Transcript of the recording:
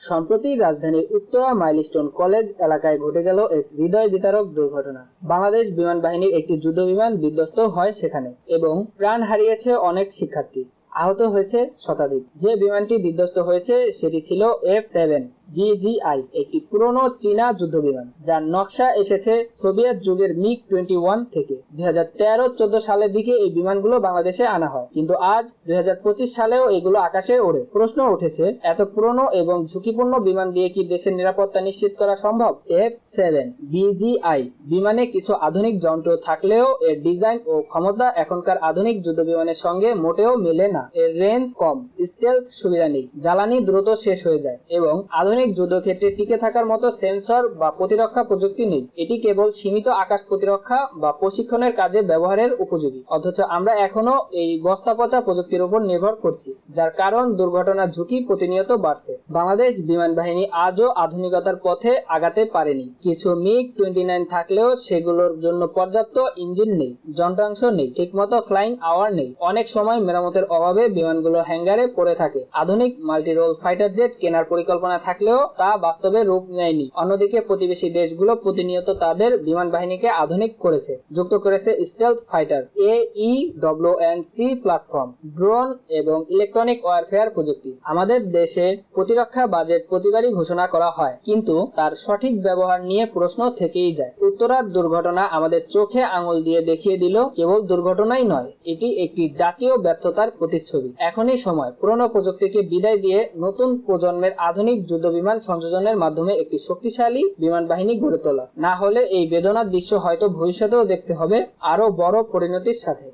সম্প্রতি রাজধানীর Uttara milestone college এলাকায় ঘটে গেল এক হৃদয় বিতারক দুর্ঘটনা। বাংলাদেশ বিমান বাহিনীর একটি যুদ্ধ বিমান বিধ্বস্ত হয় সেখানে এবং প্রাণ হারিয়েছে অনেক শিক্ষার্থী। আহত হয়েছে শতাধিক। যে বিমানটি বিধ্বস্ত হয়েছে, সেটি ছিল এফ সেভেন বিজিআই একটি পুরনো চীনা যুদ্ধ বিমান যার নকশা এসেছে সোভিয়েত যুগের মিগ টোয়েন্টি ওয়ান থেকে। দুই হাজার তেরো চোদ্দ সালের দিকে এই বিমানগুলো বাংলাদেশে আনা হয়। কিন্তু আজ দুই হাজার পঁচিশ সালেও এগুলো আকাশে ওড়ে। প্রশ্ন উঠেছে, এত পুরনো এবং ঝুঁকিপূর্ণ বিমান দিয়ে কি দেশের নিরাপত্তা নিশ্চিত করা সম্ভব? এফ সেভেন বিজিআই বিমানে কিছু আধুনিক যন্ত্র থাকলেও এর ডিজাইন ও ক্ষমতা এখনকার আধুনিক যুদ্ধ বিমানের সঙ্গে মোটেও মেলে না। এর রেঞ্জ কম। স্টেলথ সুবিধা নেই। জ্বালানি দ্রুত শেষ হয়ে যায় এবং আধুনিক যুদ্ধক্ষেত্রে টিকে থাকার মতো সেন্সর বা প্রতিরক্ষা প্রযুক্তি নেই। এটি কেবল সীমিত আকাশ প্রতিরক্ষা বা প্রশিক্ষণের কাজে ব্যবহারের উপযোগী। অথচ আমরা এখনও এই বস্তা পচা প্রযুক্তির উপর নির্ভর করছি, যার কারণ দুর্ঘটনার ঝুঁকি প্রতিনিয়ত বাড়ছে। বাংলাদেশ বিমান বাহিনী আজও আধুনিকতার পথে আগাতে পারেনি। কিছু মিগ টোয়েন্টি নাইন থাকলেও সেগুলোর জন্য পর্যাপ্ত ইঞ্জিন নেই, যন্ত্রাংশ নেই, ঠিকমতো ফ্লাইং আওয়ার নেই। অনেক সময় মেরামতের অভাবে বিমানগুলো হ্যাঙ্গারে পড়ে থাকে। আধুনিক মাল্টি রোল ফাইটার জেট কেনার পরিকল্পনা থাকলেও তা বাস্তবে রূপ নেয়নি। অন্যদিকে প্রতিবেশী দেশগুলো প্রতিনিয়ত তাদের বিমান বাহিনীকে আধুনিক করেছে, যুক্ত করেছে stealth fighter A E W and C platform, drone এবং ইলেকট্রনিক ওয়ারফেয়ার প্রযুক্তি। আমাদের দেশে প্রতিরক্ষা বাজেট প্রতিবারই ঘোষণা করা হয়, কিন্তু তার সঠিক ব্যবহার নিয়ে প্রশ্ন থেকেই যায়। উত্তরার দুর্ঘটনা আমাদের চোখে আঙুল দিয়ে দেখিয়ে দিল, কেবল দুর্ঘটনাই নয়, এটি একটি জাতীয় ব্যর্থতার প্রতিচ্ছবি এখনই সময়। পুরনো প্রযুক্তিকে বিদায় দিয়ে নতুন প্রজন্মের আধুনিক যুদ্ধ বিমান সংযোজনের মাধ্যমে একটি শক্তিশালী বিমান বাহিনী গড়ে তোলা। না হলে এই বেদনার দৃশ্য হয়তো ভবিষ্যতেও দেখতে হবে আরও বড় পরিণতির সাথে।